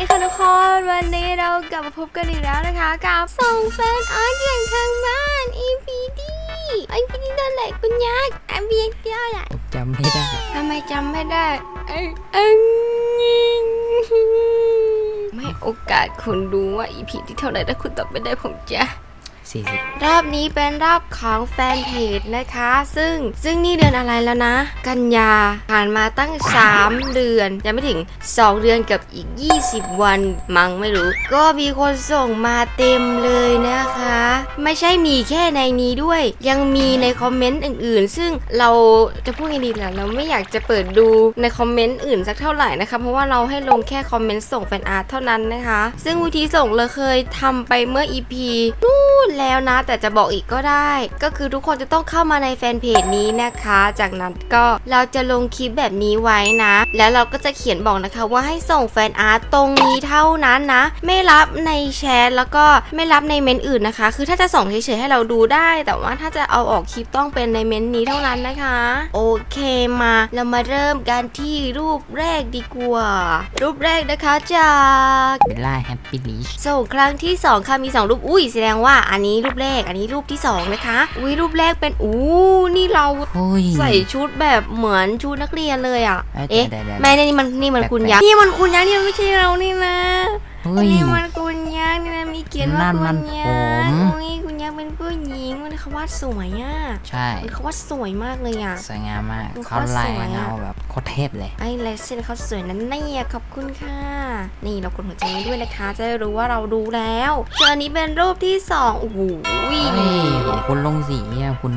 ดีค่ะทุกคน วันนี้เรากลับมาพบกันอีกแล้วนะคะ กับส่งแฟนอาร์ตอย่างทางบ้าน EPD EPD ตัวไหนคุณยักษ์ EPD ตัวไหนจำไม่ได้ทำไมจำไม่ได้เอ้ยเอ้ยไม่ให้โอกาสคุณดูว่า EP ที่เท่าไหร่ถ้าคุณตอบไม่ได้ผมจะ 40 รอบนี้เป็นรอบของแฟนเพจนะคะ ซึ่งซึ่งนี่เดือนอะไรแล้วนะ กันยาผ่านมาตั้ง 3 เดือน ยังไม่ถึง 2 เดือนกับอีก 20 วันมังไม่รู้ ก็มีคนส่งมาเต็มเลยนะคะ ไม่ใช่มีแค่ในนี้ด้วย ยังมีในคอมเมนต์อื่นๆ ซึ่งเราจะพูดไงดีล่ะเราไม่อยากจะเปิดดูในคอมเมนต์อื่นสักเท่าไหร่นะคะ เพราะว่าเราให้ลงแค่คอมเมนต์ส่งแฟนอาร์ตเท่านั้นนะคะ ซึ่งวิธีส่งเราเคยทำไปเมื่อ EP นู่นแล้วนะ แต่จะบอกอีกก็ได้ ก็คือทุกคนจะต้องเข้ามาในแฟนเพจนี้นะคะ จากนั้นก็เราจะลงคลิปแบบนี้ไว้นะ แล้วเราก็จะเขียนบอกนะคะว่าให้ส่งแฟนอาร์ตตรงนี้เท่านั้นนะ ไม่รับในแชทแล้วก็ไม่รับในเมนต์อื่นนะคะ คือถ้าจะส่งเฉยๆให้เราดูได้ แต่ว่าถ้าจะเอาออกคลิปต้องเป็นในเมนต์นี้เท่านั้นนะคะ โอเคมาเรามาเริ่มกันที่รูปแรกดีกว่า รูปแรกนะคะจากเบลล่าแฮปปี้ลิชส่งครั้งที่ 2 ค่ะมี 2 รูปอุ้ยแสดงว่าอันนี้รูปแรก อันนี้รูปที่2นะคะอุ้ยรูปแรกเป็นอู้นี่เราโอ้ยใส่ชุดแบบเหมือนชุดนักเรียนเลยอะเอ้ยเอ๊ะเดี๋ยวเดี๋ยวแม่นี่มันนี่มันแปลกๆคุณยักษ์นี่มันคุณยักษ์นี่มันไม่ใช่เรานี่นะ เฮ้ย นี่มันคุณยักษ์นี่นะมีเขียนว่านั่นคุมันณยักษ์ผม อุ้ยคุณยักษ์เป็นผู้หญิงมันเขาวาดสวยอะใช่ มันเขาวาดสวยมากเลยอะ สวยงามมากมันเขาโคตรลายสวยอะเงาแบบโคตรเทพเลย ไอ้ลายเส้นเขาสวยนั้นเนี่ยขอบคุณค่ะ นี่เรากดหัวใจไว้ด้วยนะคะ จะได้รู้ว่าเราดูแล้วส่วนอันนี้เป็นรูปที่สองโอ้โหเฮ้ยของคุณลงสีเนี่ยคุณ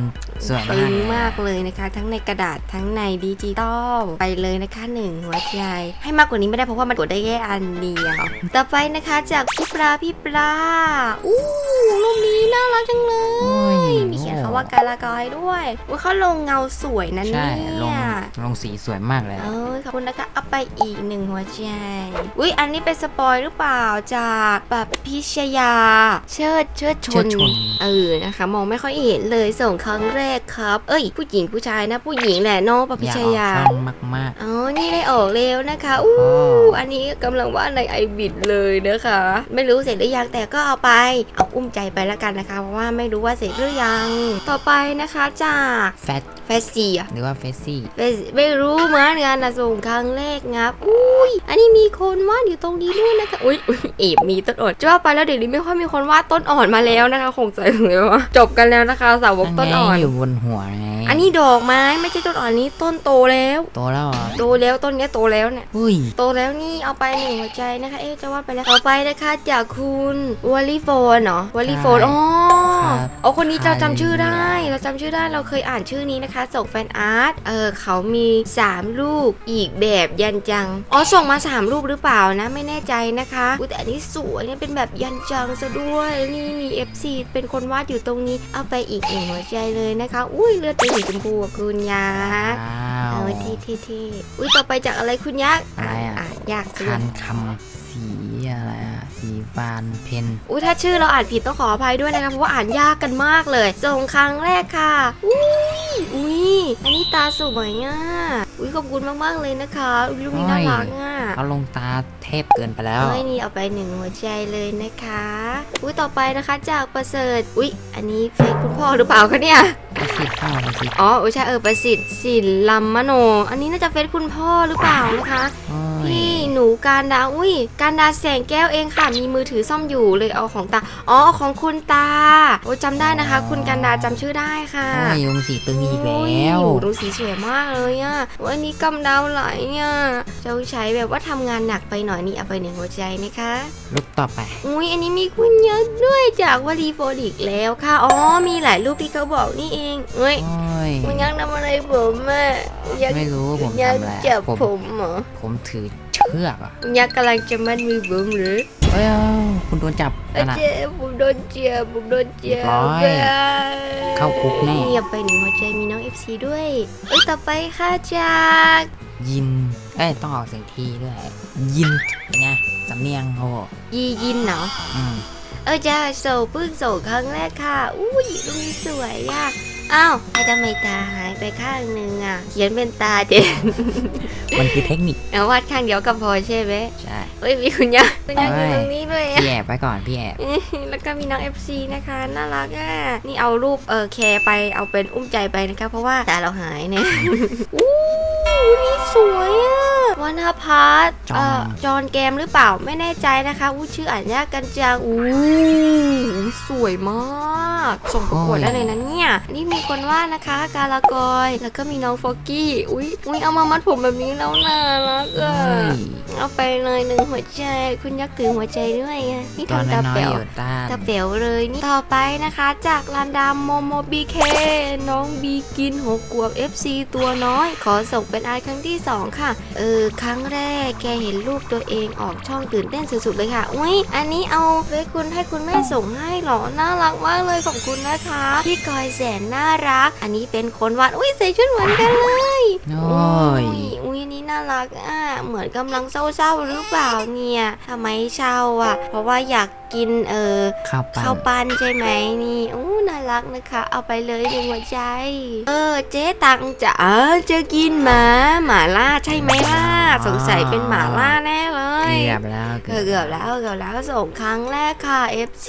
สวยตึมากงเลยมากเลยนะคะ ทั้งในกระดาษทั้งในดิจิตอลไปเลยนะคะหนึ่งหัวใจให้มากกว่านี้ไม่ได้เพราะว่ามันกดได้แค่อันเดียวต่อไปนะคะ จากพี่ปลาพี่ปลาอู้รูปนี้น่ารักจังเลโอ้ยยมีเขียนคำว่าการละกอยด้วยว่าเขาลงเงาสวยนะใช่เนี่ยลงลงสีสวยมากเลย เออขอบคุณนะคะเอาไปอีกหนึ่งหัวใจอุ้ยอันนี้เป็นสปอยหรือเปล่าจากแบบพิชยา เชิดเชิดชเชินดชน เออนะคะ มองไม่ค่อยเห็นเลยส่งครั้งแรกครับ เอ้ย ผู้หญิงผู้ชายนะ ผู้หญิงแหละเน้องปะพิอยากชออกยาช่องมาก อ๋อ นี่ได้ออกเร็วนะคะ อู้ อ๋ออันนี้กำลังว่าในไอบิดเลยนะคะ ไม่รู้เสร็จหรือยังแต่ก็เอาไป เอาอุ้มใจไปแล้วกันนะคะ เพราะว่าไม่รู้ว่าเสร็จหรือยัง ต่อไปนะคะจากๆแฟตแฟสซีอะหรือว่าเฟซซี่ไม่ไม่รู้เหมือนกันนะส่งครั้งแรกงับอุ้ยอันนี้มีคนวาดอยู่ตรงนี้ด้วยนะคะอุ้ยอุ๊ยเอบมีต้นอ่อนจะว่าไปแล้วเดี๋ยวนี้ไม่ค่อยมีคนวาดต้นอ่อนมาแล้วนะคะ คงใจเลยว่าจบกันแล้วนะคะสาวกต้นอ่อนไงอยู่บนหัวไงอันนี้ดอกไม้ไม่ใช่ต้นอ่อนนี้ต้นโตแล้ว โตแล้วเหรอโตแล้วต้นเนี้ยโตแล้วเนี่ยอุ้ยโตแล้วนี่เอาไปหนึ่งหัวใจนะคะ เอ๊ะจะว่าไปแล้วต่อไปนะคะจากคุณวอลลีโฟนเนาะวอลลีโฟนใช่อ๋อครับเอาคนนี้เราจำชื่อได้ใครเราจำชื่อได้เราเคยอ่านชื่อนี้นะคะส่งแฟนอาร์ตเออเขามี 3 ลูกอีกแบบยันจังอ๋อส่งมา3รูปหรือเปล่านะไม่แน่ใจนะคะอุ๊ยแต่อันนี้สวยเนี่ยเป็นแบบยันจังซะด้วยนี่มี FC เป็นคนวาดอยู่ตรงนี้เอาไปอีกหนึ่งหัวใจเลยนะคะ อุ้ยเลือดเป็นสีชมพูอะคุณยักษ์ว้าเอาวไว้เท่ๆๆอุ้ยต่อไปจากอะไรคุณยักษ์อะไรอะอะยากคัเกินนคำ สีอะไรอะสีฟานเพนอุ้ยถ้าชื่อเราอ่านผิดต้องขออภัยด้วยนะคะเพราะว่าอ่านยากกันมากเลยส่งครั้งแรกค่ะอุ้ยอุ้ยอันนี้ตาสวยอะอุ้ยขอบคุณมากๆเลยนะคะอุ้ยลูกนี้น่ารักอะเขาลงตาเทพเกินไปแล้วเอ้ยนี่เอาไปหนึ่งหัวใจเลยนะคะ อุ้ยต่อไปนะคะจากประเสริฐอุ้ยอันนี้เฟซคุณพ่อหรือเปล่าคะเนี่ยประสิทธิ์เปล่าประสิทธิ์อ๋อเออใช่เออประสิทธิ์สินลัมมโน อันนี้น่าจะเฟซคุณพ่อหรือเปล่านะคะ โอ้ยพี่หนูการดาอุ้ยการดาแสงแก้วเองค่ะ มีมือถือซ่อมอยู่เลยเอาของตา อ๋อเอาของคุณตา โอ้ยจำได้นะคะ คุณการดาจำชื่อได้ค่ะโอ้ยลงสีตึงอีกแล้วโอ้ยดูสีสวยมากเลยอะวันนี้กำดาวไหลเนี่ยเจ้าใช้แบบว่าทำงานหนักไปหน่อยนี่เอาไปหนึ่งหัวใจนะคะลุกต่อไป อุ้ยอันนี้มีคุณยักษ์ด้วยจากวลีโฟดิกแล้วค่ะ อ๋อ มีหลายรูปที่เขาบอกนี่เองเอ้ยโอ้ยคุณยักษ์ทำอะไรผมอะยักษ์ไม่รู้ผมยักทำษ์อะไรจับผมผมเหรอผมถือเชือกอะคุณยักษ์กำลังจะมัดมือผมหรือเอ้ยเอาคุณโดนจับเอ้นั่ยนน่ะเจ็บผมโดนเจ็บผมโดนเจ็บเรียบร้อยเข้าคุกแน่เงียบไปหนึ่งหัวใจมีน้อง FC ด้วยเอ้ยต่อไปค่ะจากยิน เอ้ยต้องออกเสียงทีด้วย ยินไงสำเนียงโหยียินเนาะอืมเออจ้าโซเพิ่งโซครั้งแรกค่ะ อุ้ยลูกนี้สวยอะ อ้าวไอ้ทำไมตาหายไปข้างหนึ่งอะเขียนเป็นตาเจนมันคือเทคนิคเอาวาดข้างเดียวก็พอใช่ไหมใช่ เฮ้ยมีคุณยักษ์คุณยักษ์อยู่เฮ้ยตรงนี้ด้วยอะพี่แอบไว้ก่อนพี่แอบแล้วก็มีน้อง FC นะคะน่ารักอะนี่เอารูปเออแคร์ไปเอาเป็นอุ้มใจไปนะคะเพราะว่าตาเราหายเนี่ยอู้นี่สวยอะ วรรณพัฒน์เอ่อจอนเกมหรือเปล่าไม่แน่ใจนะคะอู้ชื่ออ่านยากกันจังอู้สวยมาก ส่งประกวดได้เลยนะเนี่ย นี่มีคนว่านะคะ กาลากอย แล้วก็มีน้องฟอกกี้ อุ้ยอุ้ยเอามามัดผมแบบนี้แล้วน่ารักอะเฮ้ยเอาไปเลยหนึ่งหัวใจ คุณยักษ์ถือหัวใจด้วยไงนี่ตัวทำตาน้อยเป๋ๆว อยู่ต้านตาเป๋วเลยนี่ต่อไปนะคะจากลานดามโมโมบีเคน้องบีกินหกขวบ FC ตัวน้อย ขอส่งเป็นอาร์ตครั้งที่ 2 ค่ะ เออครั้งแรก แกเห็นรูปตัวเองออกช่องตื่นเต้นสุดๆเลยค่ะ อุ้ยอันนี้เอาไว้คุณให้คุณแม่ส่งให้เหรอ น่ารักมากเลยขอบคุณนะคะ พี่กอยแสนน่ารัก อันนี้เป็นคนวาดอุ้ยใส่ชุดเหมือนกันเลยโอ้ยอุ้ยอันนี้น่ารักอะเหมือนกำลังเศร้าๆหรือเปล่าเนี่ยทำไมเศร้าอะ เพราะว่าอยาก กินเออข้าวปั้นข้าวปั้นใช่ไหมนี่อู้น่ารักนะคะ เอาไปเลยหนึ่งหัวใจ เออ เจ๊ตังจะเออจะกินหมาหมาล่าใช่ไหมล่ะสงสัยเป็นหมาล่าแน่เลย เกือบแล้วเกือบเกือบแล้วเกือบแล้วส่งครั้งแรกค่ะ FC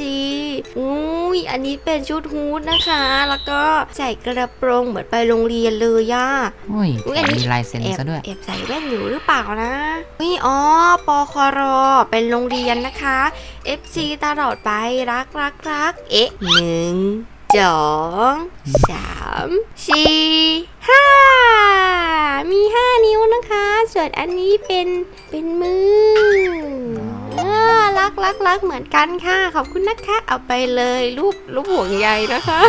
อุ้ยอันนี้เป็นชุดฮูดนะคะ แล้วก็ใส่กระโปรงเหมือนไปโรงเรียนเลยย่าโอ้ยอุ๊ยอันนี้มีลายเซ็นแอบซะด้วยแอบใส่แว่นอยู่หรือเปล่านะนี่อ๋อปอคอรอเป็นโรงเรียนนะคะ FC ตลอดไปรักรักรักเอ๊ะหนึ่งสองสามสี่ห้ามีห้านิ้วนะคะ ส่วนอันนี้เป็นเป็นมืออรักรักรักเหมือนกันค่ะ ขอบคุณนะคะ เอาไปเลยรูปรูปห่วงใยนะคะ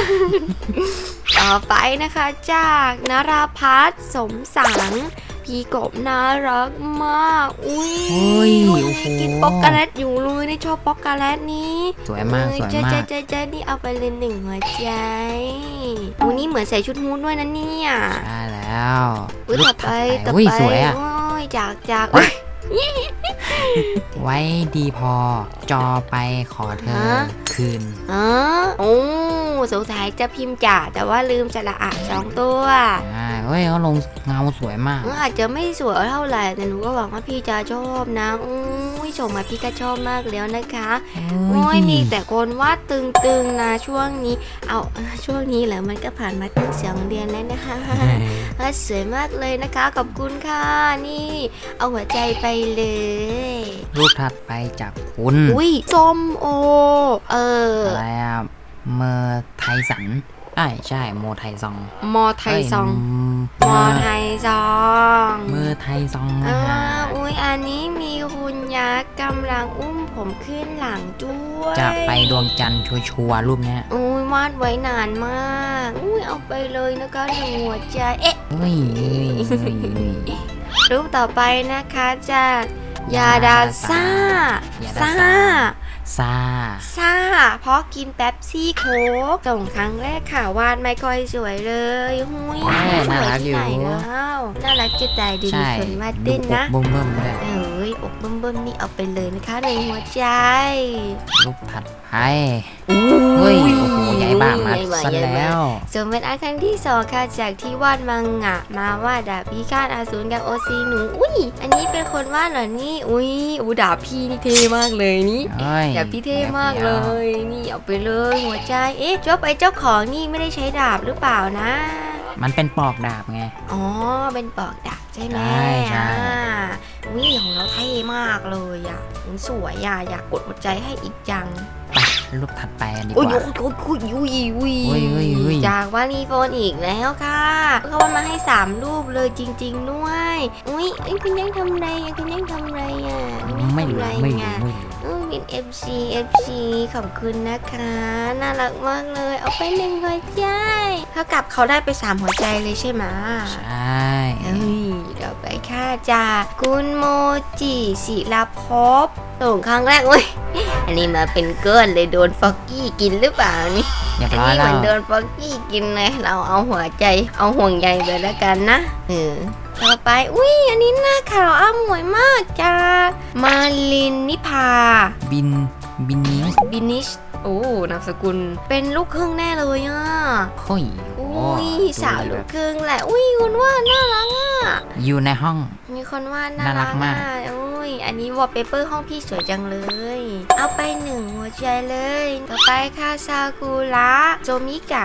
ต่อไปนะคะจากนราพัฒสมสัง พี่กบน่ารักมาก อุ้ยโอ้ยอุ้ยโอ้โห กินป๊อกโกแลตอยู่เลยนี่ชอบป๊อกโกแลตนี้สวยมากเอ้สวยเจ๊มาเจ๊กเจ๊เจ๊นี่เอาไปเลยหนึ่งหัวใจวันนี้เหมือนใส่ชุดฮูดด้วยนะเนี่ยใช่แล้วอุ้ยรูต่ปอไปถัดต่ออุ้ยไปสวยอะโอ้ยจากจากอุ๊ยไว้ดีพอจอไปขอเธอฮะ คืน อ๋อโอ้ สงสัยจะพิมพ์จ่าแต่ว่าลืมสระอะสองตัวอ่าเฮ้ยเขาลงเงาสวยมากเอออาจจะไม่สวยเท่าไหร่แต่หนูก็หวังว่าพี่จะชอบนะอุ้ยส่งมาพี่ก็ชอบมากแล้วนะคะโอ้ยมีแต่คนวาดตึงๆนะช่วงนี้ เอาเอ่อช่วงนี้เหรอมันก็ผ่านมาตั้งสองเดือนแล้วนะคะเออสวยมากเลยนะคะขอบคุณค่ะนี่ เอาหัวใจไปเลยรูปถัดไปจากคุณอุ้ยส้มโอ เอออะไรอะ เมอร์ไทสันใช่ใช่โมไทซองมอไทยซองเอ้ยมอไทยซองเมอร์ไทซองเอนะฮะออุ้ยอันนี้มีคุณยักษ์กำลังอุ้มผมขึ้นหลังด้วยจะไปดวงจันทร์ชัวร์ๆรูปเนี้ยอุ้ยวาดไว้นานมาก อุ้ยเอาไปเลยนะคะหนึ่งหัวใจเอ๊ะ เฮ้ยเฮ้ยเฮ้ยเฮ้ย รูปต่อไปนะคะจากยาดาซ่ายาดาซ่า ซ่า ซาซ่า เพราะกินแป๊บซี่โค้กส่งครั้งแรกค่ะ วาดไม่ค่อยสวยเลยหุยเอ้ยน่ารักอยู่ สวที่ไหนแล้วน่ารักจิตใจดีใช่คนวาดดูเต้นปนะกเบิ่มๆด้วยเอ้ยอกเบิ่มๆนี่เอาไปเลยนะคะหนึ่งหัวใจรูปถัดไปเฮ้ยโอ้โหใหญ่บ้ามัดใหญ่บ้าซะใหญ่บ้าแล้ว ส่วนเป็นอาร์ตครั้งที่สองค่ะจากที่วาดมังงะ มาวาดดาบพิฆาตอาสูรกับโอซีหนูอุ้ยอันนี้เป็นคนวาดเหรอนี่อุ้ยอูดาบพี่นี่เท่มากเลยนี่เฮ้ย ดาบพี่เท่มากเลย นี่เอาไปเลยหัวใจเอ๊ะเจ้าไปเจ้าของนี่ไม่ได้ใช้ดาบหรือเปล่านะ มันเป็นปอกดาบไง อ๋อเป็นปอกดาบใช่ไหมใช่ใช่ อ่าอุ้ยของเราเท่มากเลยอะมันสวยอะอยากกดหัวใจให้อีกจังไป รูปถัดไปกันดีกโอ้ยว่า โอ้ยโอ้ยโอ้ยโอ้ยเฮ้ยเฮ้ยเฮ้ย จากวารีโฟนอีกแล้วค่ะ เขามาให้3รูปเลยจริง ๆ ด้วยอุ้ยเอ้ยคุณยังทำไรอะคุณยังทำไรอะคุณยังไม่ทำรู้ไรไม่รู้อะไม่รู้อืมเป็น FC FC ขอบคุณนะคะ น่ารักมากเลย เอาไปหนึ่งหัวใจเท่ากับเขาได้ไป3หัวใจเลยใช่ไหมใช่ เอ้ย เราไปค่ะจากคุณโมจิศิลาภพส่งครั้งแรกเว้ยอันนี้มาเป็นก้อนเลยโดนฟอกกี้กินหรือเปล่านี่เรียบอันร้อยนี้เหแล้มืวอนโดนฟอกกี้กินเลยเราเอาหัวใจเอาห่วงใยไปแล้วกันนะเออต่อไปอุ้ยอันนี้หน้าขาวอ้ำหมวยมากจากมาลินนิพา บินบินนี้บินิช โอ้ นามสกุล เป็นลูกครึ่งแน่เลยอะเฮ้ย อู้อุ้ยดูสาวดีลูแบกบครึ่งแหละ อุ้ยคุณว่าน่ารักอะ อยู่ในห้อง มีคนว่าน่าน่ารัรักกมากอะอุ้ย อันนี้วอลเปเปอร์ห้องพี่สวยจังเลย เอาไปหนึ่งหัวใจเลย ต่อไปค่ะซากุระโจมิกะ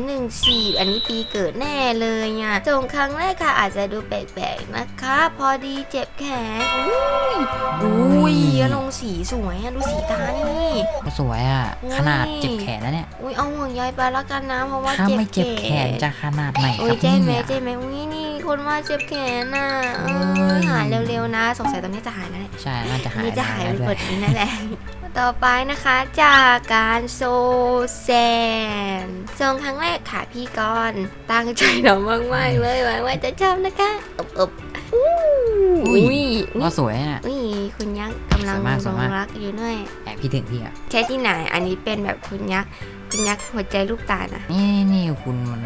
2014 อันนี้ปีเกิดแน่เลยอะส่งครั้งแรกค่ะอาจจะดูแปลกๆนะคะ พอดีเจ็บแขน อุ้ยอุ้ยลงสีสวยอะ ดูสีตานี่ ก็สวยอะอุ้ยขนาดเจ็บแขนแล้วเนี่ย อุ้ยเอาห่วงใยไปแล้วกันนะ เพราะว่าถ้าเจ็บไม่เจ็บแขนจะขนาดไหนโอ้คยรับเจ๊ไหมเนี่ย เจ๊ไหมอุ้ยนี่คนว่าเจ็บแขนน่ะเอเอ้อยหายเร็วๆนะสงสัยตอนนี้จะหายแล้วแหละใช่น่าจะหายนี่จะหายได้ไปด้หมวยดนี้นั่นแหละ ต่อไปนะคะจากการโซแซนส่งครั้งแรกค่ะพี่กรณ์ตั้งใจทำมากๆเลยหวังว่าจะชอบนะคะอบอบอู้อุ้ยก็สวยอะ อุ้ยคุณยักษ์กำลังสวยมากสลวยงมาก รักอยู่ด้วย แอบพี่ถึงพี่อะ ใช่ที่ไหน อันนี้เป็นแบบคุณยักษ์ คุณยักษ์หัวใจลูกตาลนะนี่นี่คุณมัน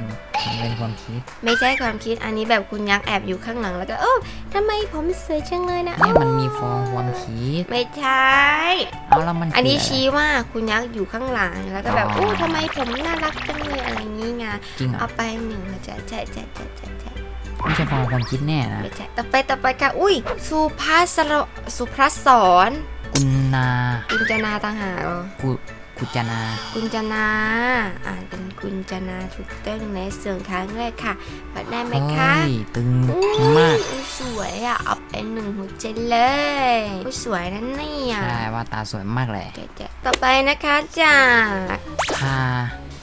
มันเป็นความคิดไม่ใช่ความคิดอันนี้แบบคุณยักษ์แอบอยู่ข้างหลังแล้วก็โอ้ทำไมผมสวยจังเลยนะเนี่ยมันมีฟองความคิดไม่ใช่ เอาแล้วมันอันนี้คืะไร ชี้ว่าคุณยักษ์อยู่ข้างหลังแล้วก็แบบอ๋อ โอ้ทำไมผมน่ารักจังเลยอะไรงี้ไงจริงเหรอเอาไปหนึ่งหัวใจใช่ใช่ใช่ใช่ใช่ไม่ใช่ฟองความคิดแน่นะไม่ใช่ต่อไปต่อไปค่ะอุ้ยสุภัสรสุภัสสอนกุณนากุญจนาต่างหากเหรอกุ กุจนา กุญจนาอ่านเป็นกุญจนาถูกต้องในเสียงครั้งแรกค่ะปัดได้ไหมเฮ้คะยตึงอุ้ยมากอุ๊ยสวยอะเอาเป็นหนึ่งหัวใจเลยอุ๊ยสวยนั่นเนี่ยใช่ว่าตาสวยมากเลยเจ๊ๆต่อไปนะคะจากทา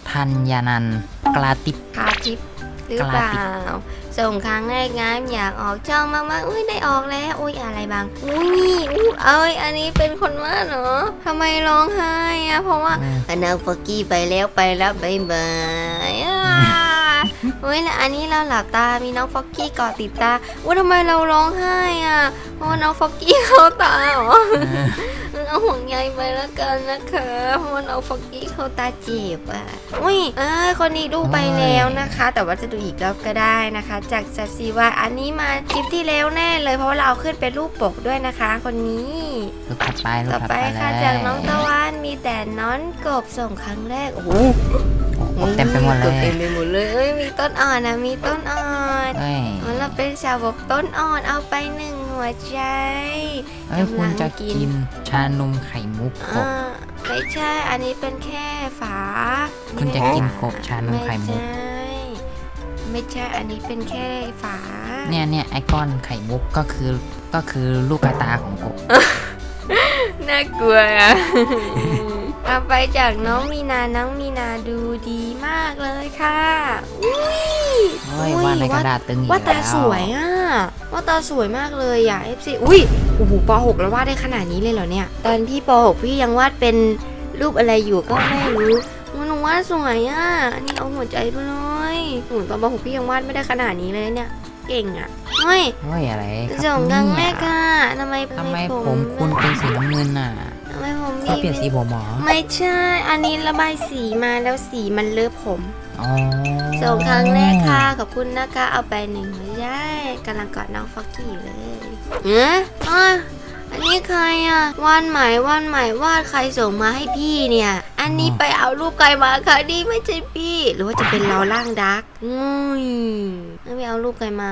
ทัญญานันท์กลาติบคาทิปหรือเปล่า ส่งครั้งแรกงามอยากออกช่องมากๆอุ้ยได้ออกแล้วอุ้ยอะไรบางอุ้ยอุ้ยเอ้ยอันนี้เป็นคนว่าเหรอทำไมร้องไห้อะเพราะว่าอืมอันนั้นฟอกกี้ไปแล้วไปแล้วบายบายอ่า เฮ้ยแล้วอันนี้เราหลับตา มีน้องฟอกกี้เกาะติดตาว่าทำไมเราร้องไห้อะเพราะว่าน้องฟอกกี้เข้าตาเหรอเอาห่วงใยไปแล้วกันนะคะเพราะว่าน้องฟอกกี้เข้าตาเจ็บอะอุ้ยเอ้ยคนนี้ดูไปแล้วนะคะ แต่ว่าจะดูอีกรอบก็ได้นะคะ จากจัซีว่าอันนี้มาคลิปที่แล้วแน่เลย เพราะว่าเราเอาขึ้นเป็นรูปปกด้วยนะคะ คนนี้รูปถัดไปรูปต่อถัดไปไปค่ะเลยจากน้องตะวันมีแต่น้อนกบส่งครั้งแรกโอ้โห โอ้โหเต็มไปหมดเลกบเต็ยมไป ต้นอ่อนนะมีต้นอ่อนเอ้ยอ๋อเราเป็นสาวกต้นอ่อนเอาไปหนึ่งหัวใจเอ้ยคุณจะกำลังกิกินนชานมไข่มุกกบ อ่าไม่ใช่อันนี้เป็นแค่ฝาคุณจะกินกบชานมไข่มุก ไม่ใช่ไม่ใช่อันนี้เป็นแค่ฝาเนี่ยเนี่ยไอก้อนไข่มุกก็คือก็คือลูกกระตาของกบ น่ากลัวอะ ต่อไปจากน้องมีนา น้องมีนาดูดีมากเลยค่ะ อุ้ยเฮ้ยว่าในกระดาษตึงอีกว่าตาแล้วสวยอะว่าตาสวยมากเลยอะ FC อุ้ยโอ้โหป .6 แล้ววาดได้ขนาดนี้เลยเหรอเนี่ย ตอนพี่ป .6 พี่ยังวาดเป็นรูปอะไรอยู่ก็ไม่รู้มันหนูวาดสวยอะอันนี้เอาหัวใจไปเลยโอ้โหตอนป .6 พี่ยังวาดไม่ได้ขนาดนี้เลยเนี่ย เก่งอะเฮ้ยเฮ้ยอะไรครับส่งครั้งแรเนี่ยกค่ะทำไมทำไมผมคุณเป็นสีน้ำเงินน่ะทำไมผม เขาเปลี่ยนสีผมเหรอไม่ใช่ อันนี้ระบายสีมาแล้วสีมันเลอะผม อ๋อส่งครั้งแรกค่ะ ขอบคุณนะคะ เอาไปหนึ่งหัวใจกำลังกอดน้องฟอกกี้อยู่เลยเอ๊ะอะอันนี้ใครอะวานใหม่วานใหม่วาดใครส่งมาให้พี่เนี่ย อันนี้ไปเอารูปใครมาคะนี่ไม่ใช่พี่ หรือว่าจะเป็นเราล่างดักงุยไม่เอารูปใครมา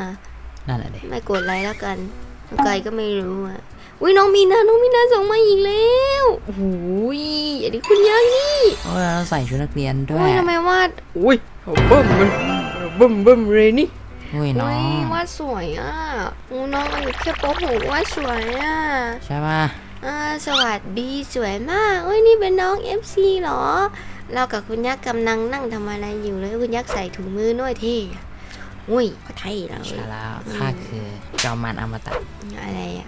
นั่นแหละเด็ไม่กดไลค์แล้วกันใครก็ไม่รู้อะ อุ้ยน้องมีนาน้องมีนาส่งมาอีกแล้วโอ้โหยอันนี้คุณยังนี่เออเราใส่ชุดนักเรียนด้วอุ้ยยทำไมวาดอุ้ยเบิ่มมันเบิ่มเบิ่มเลยนี่เฮ้ยน้ออุ้ยงวาดสวยอะโอ้น้องอายุแค่ป .6 วาดสวยอะใช่ป่ะอ่าสวัสดีสวยมากอุ้ยนี่เป็นน้อง FC เหรอ เรากับคุณยักษ์กำลังนั่งทำอะไรอยู่เลยคุณยักษ์ใส่ถุงมือน้อยเท่อะอุ้ยก็ไทยเรา ใช่แล้วข้าคือจอมมันอมตะอะไรอะ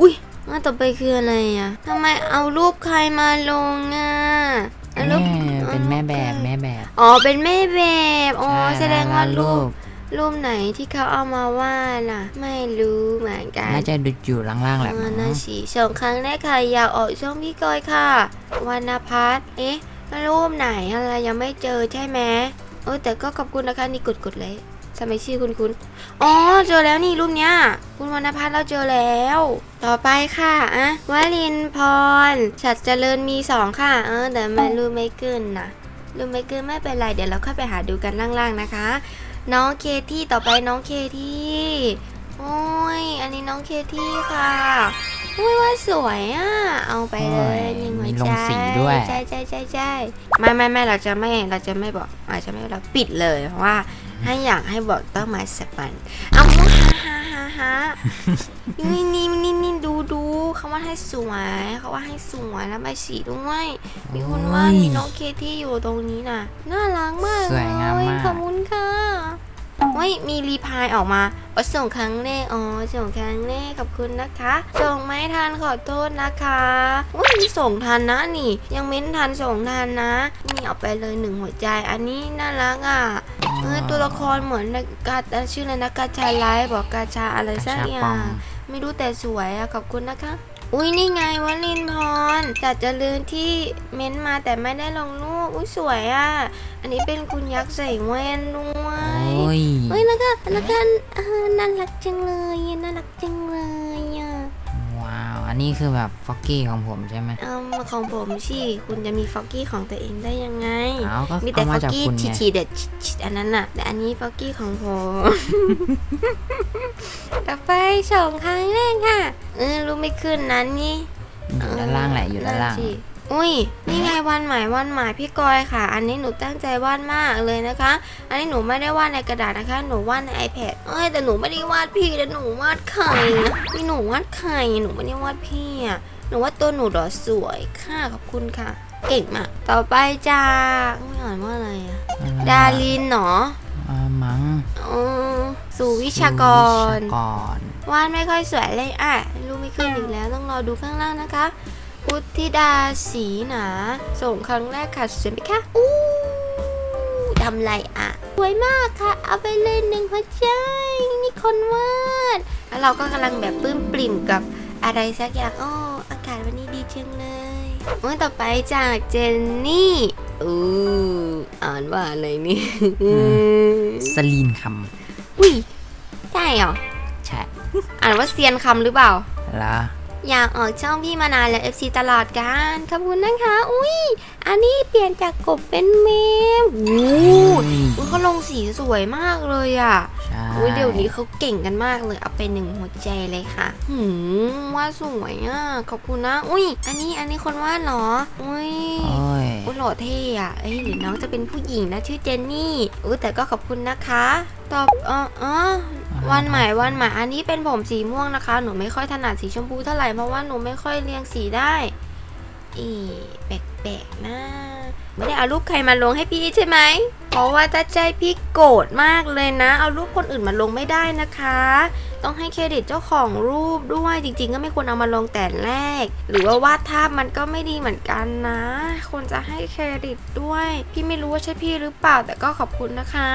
อุ้ยอะต่อไปคืออะไรอะทำไมเอารูปใครมาลงอะเอารูปแม่เป็นแม่แบบแม่แบบ อ๋อ เป็นแม่แบบ อ๋อใช่แสดงว่าแล้รูปปรูปไหนที่เขาเอามาวาดล่ะ ไม่รู้เหมือนกัน น่าจะดูอยู่ล่างๆแหละเอมั้องน่าสีสองครั้งแรกค่ะอยากออกช่องพี่กอยค่ะวรรณพัฒน์เอ๊ะรูปไหนอะไรยังไม่เจอใช่ไหมเออแต่ก็ขอบคุณนะคะนี่กดกดเลย ทำไมชื่อคุณคุณอ๋อ เจอแล้วนี่รูปเนี้ย คุณวรรณพัฒน์เราเจอแล้ว ต่อไปค่ะอะวลินพร ฉัดเจริญมีสองค่ะ เออ แต่ไม่รู้ไม่เกินนะดูไม่เกินไม่เป็นไร เดี๋ยวเราค่อยไปหาดูกันล่างๆนะคะ น้องเคที่ต่อไปน้องเคที่โอ้ย อันนี้น้องเคที่ค่ะอุ้ยว่าสวยอะ เอาไปเลยหนึ่งหัวมีใจลงสีด้วยใช่ใช่ใช่ใช่ไม่ไม่ไม่เราจะไม่เราจะไม่บอกอาจจะไม่เราปิดเลยเพราะว่า ให้อยากให้บอกต้องมาสปันเอาฮ่าฮ่าฮ่าฮ่านี่นี่นี่นี่ดูดูเขาว่าให้สวยเขาว่าให้สวยแล้วใบสีด้วย มีคนว่ามีน้องเคที่อยู่ตรงนี้น่ะ น่ารักมากสวยงามมาก ขอบคุณค่ะ เฮ้ยมีรีพายออกมาอ๋อส่งครั้งแรกอ๋อส่งครั้งแรกขอบคุณนะคะ ส่งไม่ทันขอโทษนะคะอุ้ยส่งทันนะนี่ ยังเม้นทันส่งทันนะ นี่เอาไปเลยหนึ่งหัวใจ อันนี้น่ารักอะเออตัวละครเหมือนในกาเอ่อชื่ออะไรนะกาชาไลฟ์บอกกาชาอะไรกระสักชาอปย่าองงไม่รู้แต่สวยอะขอบคุณนะคะ อุ้ยนี่ไงวลินพรจัดเจริญที่เม้นต์มาแต่ไม่ได้ลงรูปอุ้ยสวยอะอันนี้เป็นคุณยักษ์ใส่แว่นด้วยโอ้ยเฮ้ยแล้วก็แล้วก็เออน่ารักจังเลยอะน่ารักจังเลยอะว้าว อันนี้คือแบบฟอกกี้ของผมใช่ไหมเอามา ของผมสิคุณจะมีฟอกกี้ของตัวเองได้ยังไงเอาก็มีแต่เอาฟมาอกจากกี้คุณไงทีๆเด็ดชิดๆอันนั้นน่ะ แต่อันนี้ฟอกกี้ของผม ต่อไปส่งครั้งแรกค่ะ เออรู้ไม่ขึ้นนั้นนี่ อยู่ด้านล่างแหละอยู่ด้านล่าง สิอุ้ย นี่ไงวันหมายวันหมายพี่กอยค่ะ อันนี้หนูตั้งใจวาดมากเลยนะคะ อันนี้หนูไม่ได้วาดในกระดาษนะคะ หนูวาดใน iPad เอ้ยแต่หนูไม่ได้วาดพี่แต่หนูวาดไข่นะนี่หนูวาดไข่หนูไม่ได้วาดพี่อะ หนูว่าตัวหนูดอสวยค่ะขอบคุณค่ะ เก่งมากต่อไปจ้าไม่อ่านว่าอะไรอะดารินเนาะอ่ามั้งอืมสู่วิชากร วิชากรวาดไม่ค่อยสวยเลยอะรูปไม่ขึ้นอีกแล้วต้องรอดูข้างล่างนะคะพุทธิดาสีหนา ส่งครั้งแรกค่ะสวยไหมคะอู้ทำไรอะ สวยมากค่ะ เอาไปเลยหนึ่งหัวใจนี่คนวาดแล้วเราก็กำลังแบบปลื้มปริ่มกับอะไรสักอย่างอ้ออากาศวันนี้ดีจังเลยเมื่อต่อไปจากเจนนี่อู้อ่านว่าอะไรนี่สลีนคอุ้ยใช่เหรอำใช่อ่านว่าเซียนคำหรือเปล่าแล้ว อยากออกช่องพี่มานานแล้ว FC ตลอดกันขอบคุณนะคะ อุ้ยอันนี้เปลี่ยนจากกบเป็นเมมอู้อุ้ยเขาลงสีสวยมากเลยอะใช่อุ้ยเดี๋ยวนี้เขาเก่งกันมากเลย เอาไปหนึ่งหัวใจเลยค่ะ หืมว่าดสวยอะ ขอบคุณนะ อุ้ยอันนี้อันนี้คนวาดเหรอ อุ้ยโอ้ยอุ้ยหล่อเท่อะเอ้ยหรือน้องจะเป็นผู้หญิงนะชื่อเจนนี่ อุ้ยแต่ก็ขอบคุณนะคะ ตอบเออเออ วันใหม่วันใหม่อันนี้เป็นผมสีม่วงนะคะ หนูไม่ค่อยถนัดสีชมพูเท่าไหร่เพราะว่าหนูไม่ค่อยเรียงสีได้ อีแปลกๆนะไม่ได้เอารูปใครมาลงให้พี่ใช่ไหม เพราะว่าถ้าใจพี่โกรธมากเลยนะ เอารูปคนอื่นมาลงไม่ได้นะคะ ต้องให้เครดิตเจ้าของรูปด้วยจริง ๆ ก็ไม่ควรเอามาลงแต่แรก หรือว่าวาดภาพมันก็ไม่ดีเหมือนกันนะควรจะให้เครดิตด้วย พี่ไม่รู้ว่าใช่พี่หรือเปล่าแต่ก็ขอบคุณนะคะ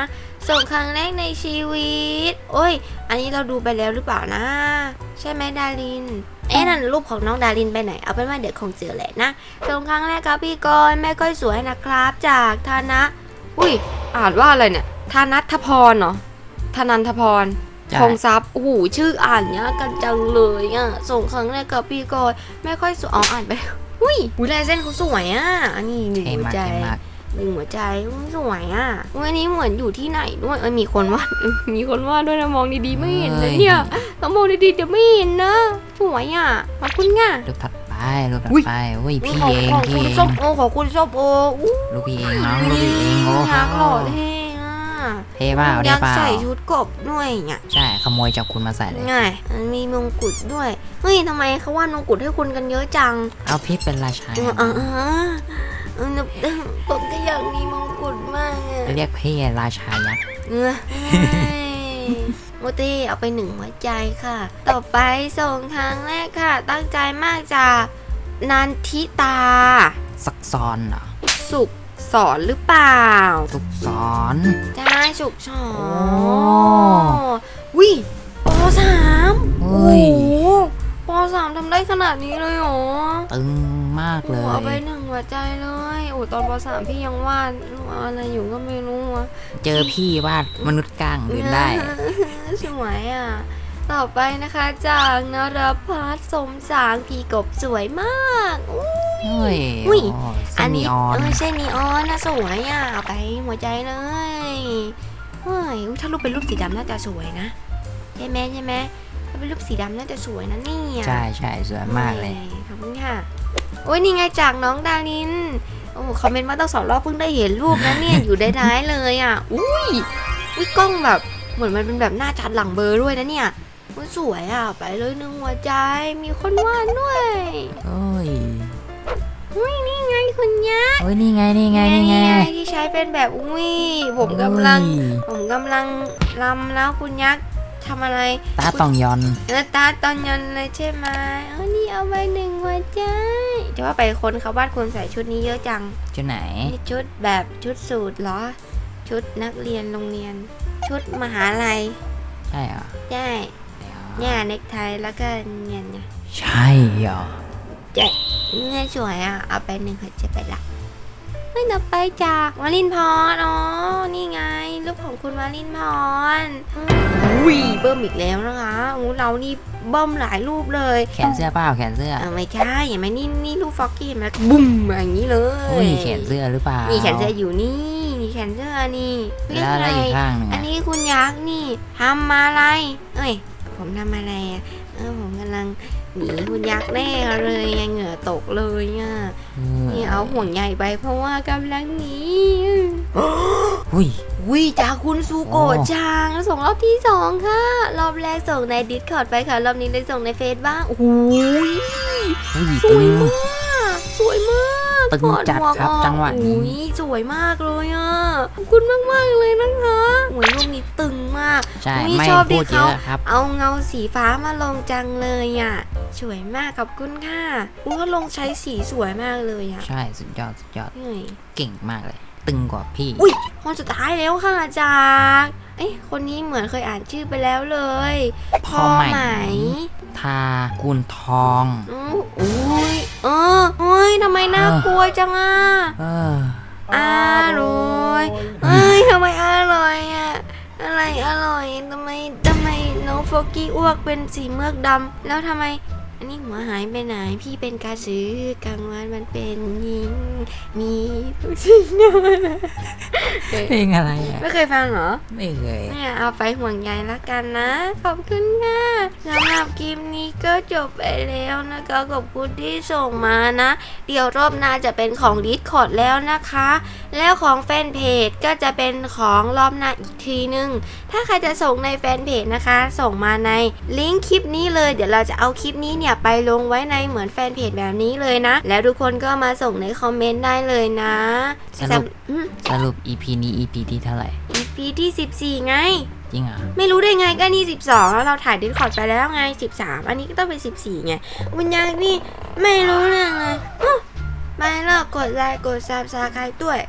ส่งครั้งแรกในชีวิต โอ้ย อันนี้เราดูไปแล้วหรือเปล่านะ ใช่ไหมดาริน อ๊ะนั่นรูปของน้องดารินไปไหน เอาเป็นว่าเดี๋ยวคงเจอแหละนะส่งครั้งแรกครับพี่กรณ์แม่ก้อยสวยนะครับ จากธนะ อุ้ย อ่านว่าอะไรเนี่ยธนัทพรเนาะธนันทพรใช่คงทรัพย์โอ้โหชื่ออ่านยากกันจังเลยอะส่งครั้งแรกกับพี่กรณ์แม่ค่อยสวยอ๋ออ่านไปแล้วอุ้ยอุ้ยลายเส้นเขาสวยอะอันนี้หนึ่งเท่หัวมากใจเท่มาก หนึ่งหัวใจอุ๊ยสวยอะวันนี้เหมือนอยู่ที่ไหนด้วยเออมีคนวาดมีคนวาดด้วยนะมองดีๆไม่เห็นนะเนี่ยต้องมองดีๆเดี๋ยวไม่เห็นนะสวยอะขอบคุณง่ะรูปถัดไปรูปถัดอุ๊ยไปโอ้ยพี่ของเองของพี่คุณเองส้มโอของคุณส้มโออู้รูปพี่เองน้องรูปพี่เองโอ้ยักษ์หล่อโหเท่อะเท่เปล่าเท่ยักเปษ์ล่าใส่ชุดกบด้วยเนี่ยใช่ขโมยจากคุณมาใส่เลยไงมันมีมงกุฎด้วยเฮ้ยทำไมเขาวาดมงกุฎให้คุณกันเยอะจัง เอาพี่เป็นราชา เออเออเออเออผมก็อยากมีมงกุฎมากอะเรียกพี่ราชายักษ์เออโมเต้เอาไปหนึ่งหัวใจค่ะ ต่อไปส่งครั้งแรกค่ะ ตั้งใจมากจากนันทิตา ซักซ้อนเหรอสุขสอนหรือเปล่า ซุกซ้อนใช่สุขสอโอ้นวิปสามเฮ้ย โอ้โห ปสามทำได้ขนาดนี้เลยเหรอตึงมากเลเอาไปยหนึ่งหัวใจเลยโอ้ตอนปสามพี่ยังวาดอะไรอยู่ก็ไม่รู้อะ เจอพี่วาดมนุษย์กลางเดินได้ สวยอะ ต่อไปนะคะจากนรพัฒน์สมสางพีกบสวยมากอู้ เฮ้ยอุ้ยโอ้เส้นนีออนเออเส้นนีออนนะสวยอะเอาไปหัวใจเลยเฮ้ยอุ๊ยถ้ารูปเป็นรูปสีดำน่าจะสวยนะใช่ไหมใช่ไหม ถ้าเป็นรูปสีดำน่าจะสวยนะเนี่ยใช่ใช่สวยมากเลย ขอบคุณค่ะโอ้ยนี่ไงจากน้องดารินโอ้คอมเมนต์มาตั้งสองรอบเพิ่งได้เห็นรูปนะเนี่ยอยู่ได้ท้ายๆเลยอะอุ้ยอุ้ยกล้องแบบเหมือนมันเป็นแบบหน้าชัดหลังเบลอร์ด้วยนะเนี่ยอุ้ยสวยอะไปเลยหนึ่งหัวใจมีคนวาดด้วยเฮ้ยอุ้ยนี่ไงคุณยักษ์เฮ้ยนี่ไงนี่ไงนี่ไงที่ใช้เป็นแบบอุ้ยผมกำลังเฮ้ยผมกำลังลำแล้วคุณยักษ์ ทำอะไรตาตองยอนเออตาตอนยันเลยใช่ไหมเอานี่เอาไปหนึ่งหัวใจจะว่าไปคนเขาบ้านคนใส่ชุดนี้เยอะจังจุดไหนนี่ชุดแบบชุดสูทเหรอ ชุดนักเรียนโรงเรียน ชุดมหาลัยใช่เหรอใช่เนี่ยเน็กไทแล้วก็เนี่ยเนี่ยใช่เหรอเนี่ยสวยอะเอาไปหนึ่งหัวใจไปละ ไม่ต่อไปจากวลินพรอ๋อ นี่ไงรูปของคุณวลินพรอุ้ยเบิ้มอีกแล้วนะคะโอ้เรานี่เบิ้มหลายรูปเลยแขนเสื้อเปล่าแขนเสื้อเออไม่ใช่เห็นไหมนี่นี่รูปฟอกกี้เห็นไหมบุ้มอย่างนี้เลยอุ้ยแขนเสื้อหรือเปล่านี่แขนเสื้ออยู่นี่นี่แขนเสื้อนี่เรียกแล้วอะไรแล้วอีกข้างหนึ่งอันอะนี้คุณยักษ์นี่ทำอะไร เอ้ย ผมทำอะไรอะเออผมกำลัง หนีคุณยักษ์แน่เลยอะเหงื่อตกเลยอะเออนี่เอาห่วงใยไปเพราะว่ากำลังหนีอุ้ยวิจากคุณซูโกะโอ้จางส่งรอบที่สองค่ะ รอบแรกส่งในดิสคอร์ดไปค่ะ รอบนี้ได้ส่งในเฟซบ้างโอ้โหอุ้ยสตึวยงมากสวยมาก ตึงถอจัดมวกครับออกจังหวะนี้อุ้ยสวยมากเลยอะขอบคุณมากมากๆเลยนะคะโอ้ยรูปนี้ตึงมากใช่อุ๊ยไม่ชอบพูดที่เยเขาอะครับ เอาเงาสีฟ้ามาลงจังเลยอะสวยมากขอบคุณค่ะอุ้ยเขาลงใช้สีสวยมากเลยอะใช่สุดยอดสุดยอดเฮ้ยเก่งมากเลย ตึงกว่าพี่อุ้ยคนสุดท้ายแล้วค่ะจากเอ้ยคนนี้เหมือนเคยอ่านชื่อไปแล้วเลยพ่อไหมทากุลทองอืออุ้ย เออเฮ้ยทำไมน่ากลัวจังอะเอออร่อยเฮ้ยทำไมอร่อยอะอะไรอร่อยทำไมทำไมน้องโฟกี้อ้วกเป็นสีเมือกดำแล้วทำไม อันนี้หัวหายไปไหน พี่เป็นกระสือกลางวันมันเป็นหญิง มีทุกสิ่งเลยเพลงอะไรอะไม่เคยฟังเหรอ ไม่เคยเนี่ยเอาไปห่วงใยละกันนะ ขอบคุณค่ะสำหรับคลิปนี้ก็จบไปแล้วนะคะขอบคุณที่ส่งมานะ เดี๋ยวรอบหน้าจะเป็นของ Discord แล้วนะคะ แล้วของแฟนเพจก็จะเป็นของรอบหน้าอีกทีนึง ถ้าใครจะส่งในแฟนเพจนะคะ ส่งมาในลิงก์คลิปนี้เลย เดี๋ยวเราจะเอาคลิปนี้เนี่ยไปลงไว้ในเหมือนแฟนเพจแบบนี้เลยนะ แล้วทุกคนก็มาส่งในคอมเมนต์ได้เลยนะสรุปอืมสรุป EP นี้ EP ที่เท่าไหร่ EP ที่ 14 ไง จริงเหรอ ไม่รู้ได้ไงก็นี่ 12 แล้วเราถ่ายดิสคอร์ดไปแล้วไง 13 อันนี้ก็ต้องเป็น 14 ไงวุญยังนี่ไม่รู้เรื่องเลยอุ๊ยไปแล้วกดไลค์กดซับสไครต์ด้วย